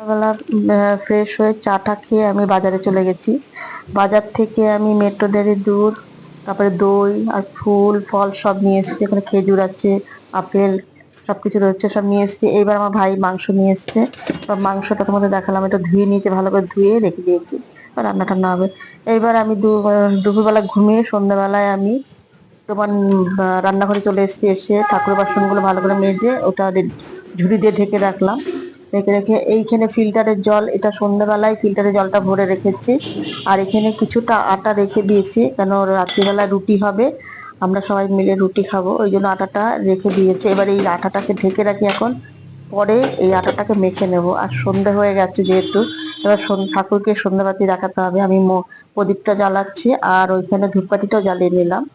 সকালবেলা ফ্রেশ হয়ে চাটা খেয়ে আমি বাজারে চলে গেছি। বাজার থেকে আমি মেট্রো ডেয়ারির দুধ, তারপরে দই আর ফুল, ফল সব নিয়ে এসেছি। এখানে খেজুর আছে, আপেল সব কিছু রয়েছে, সব নিয়ে এসেছি। এইবার আমার ভাই মাংস নিয়ে এসছে। সব মাংসটা তোমাদের দেখালাম। এটা ধুয়ে নিয়েছে, ভালো করে ধুয়ে রেখে দিয়েছি। রান্না টান্না হবে। এইবার আমি দুপুরবেলা ঘুমিয়ে সন্ধ্যাবেলায় আমি তোমার রান্নাঘরে চলে এসেছি। এসে ঠাকুরের বাসনগুলো ভালো করে মেজে ওটা ঝুড়ি দিয়ে ঢেকে রাখলাম। রেখে রেখে এইখানে ফিল্টারের জল, এটা সন্ধ্যাবেলায় ফিল্টারের জলটা ভরে রেখেছি। আর এখানে কিছুটা আটা রেখে দিয়েছি, কেন রাত্রিবেলা রুটি হবে। আমরা সবাই মিলে রুটি খাব, ওই জন্য আটাটা রেখে দিয়েছি। এবার এই আটাটাকে ঢেকে রাখি এখন। পরে এই আটাটাকে মেখে নেব। আর সন্ধে হয়ে গেছে যেহেতু, এবার ঠাকুরকে সন্ধ্যাবাতি দেখাতে হবে। আমি প্রদীপটা জ্বালাচ্ছি, আর ওইখানে ধূপকাঠিটাও জ্বালিয়ে নিলাম।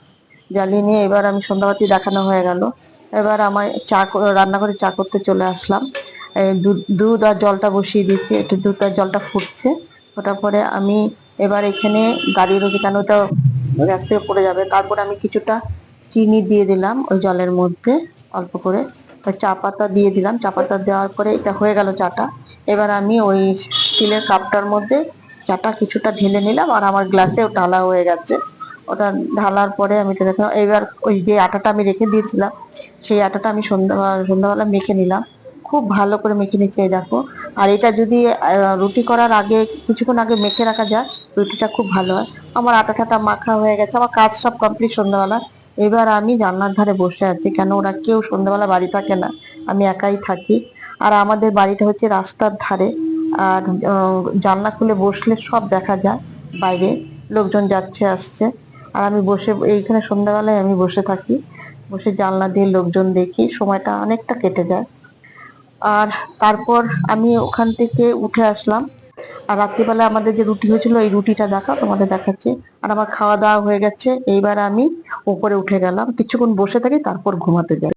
জ্বালিয়ে নিয়ে এবার আমি সন্ধ্যাবাতি দেখানো হয়ে গেল। এবার আমার চা ক- রান্নাঘরে চা করতে চলে আসলাম। দুধ- আর জলটা বসিয়ে দিচ্ছি একটু দুধ আর জলটা ফুটছে। ওটার পরে আমি এবার এখানে গাড়ি রয়েছে কেন ওটা গ্যাস পড়ে যাবে। তারপর আমি কিছুটা চিনি দিয়ে দিলাম ওই জলের মধ্যে, অল্প করে। চা পাতা দিয়ে দিলাম। চা পাতা দেওয়ার পরে এটা হয়ে গেল চাটা। এবার আমি ওই স্টিলের কাপটার মধ্যে চাটা কিছুটা ঢেলে নিলাম আর আমার গ্লাসেও ঢালা হয়ে গেছে। ওটা ঢালার পরে আমি দেখলাম এবার ওই যে আটাটা আমি রেখে দিয়েছিলাম, সেই আটাটা আমি সন্ধ্যা, সন্ধ্যাবেলা মেখে নিলাম। খুব ভালো করে মেখে এই দেখো। আর এটা যদি রুটি করার আগে, কিছুক্ষণ আগে মেখে রাখা যায়, রুটিটা খুব ভালো হয়। আমার আটা ঠাটা মাখা হয়ে গেছে, আমার কাজ সব কমপ্লিট সন্ধ্যাবেলা। এবার আমি জানলার ধারে বসে আছি, কেন ওরা কেউ সন্ধ্যাবেলা বাড়ি থাকে না, আমি একাই থাকি। আর আমাদের বাড়িটা হচ্ছে রাস্তার ধারে, আর জানলা খুলে বসলে সব দেখা যায়, বাইরে লোকজন যাচ্ছে, আসছে। আর আমি বসে, এইখানে সন্ধ্যাবেলায় আমি বসে থাকি, বসে জানলা দিয়ে লোকজন দেখি, সময়টা অনেকটা কেটে যায়। আর তারপর আমি ওখান থেকে উঠে আসলাম। আর রাত্রিবেলা আমাদের যে রুটি হয়েছিল, এই রুটিটা দেখা তোমাদের দেখাচ্ছে। আর আমার খাওয়া দাওয়া হয়ে গেছে, এইবার আমি উপরে উঠে গেলাম। কিছুক্ষণ বসে থাকি, তারপর ঘুমাতে যাই।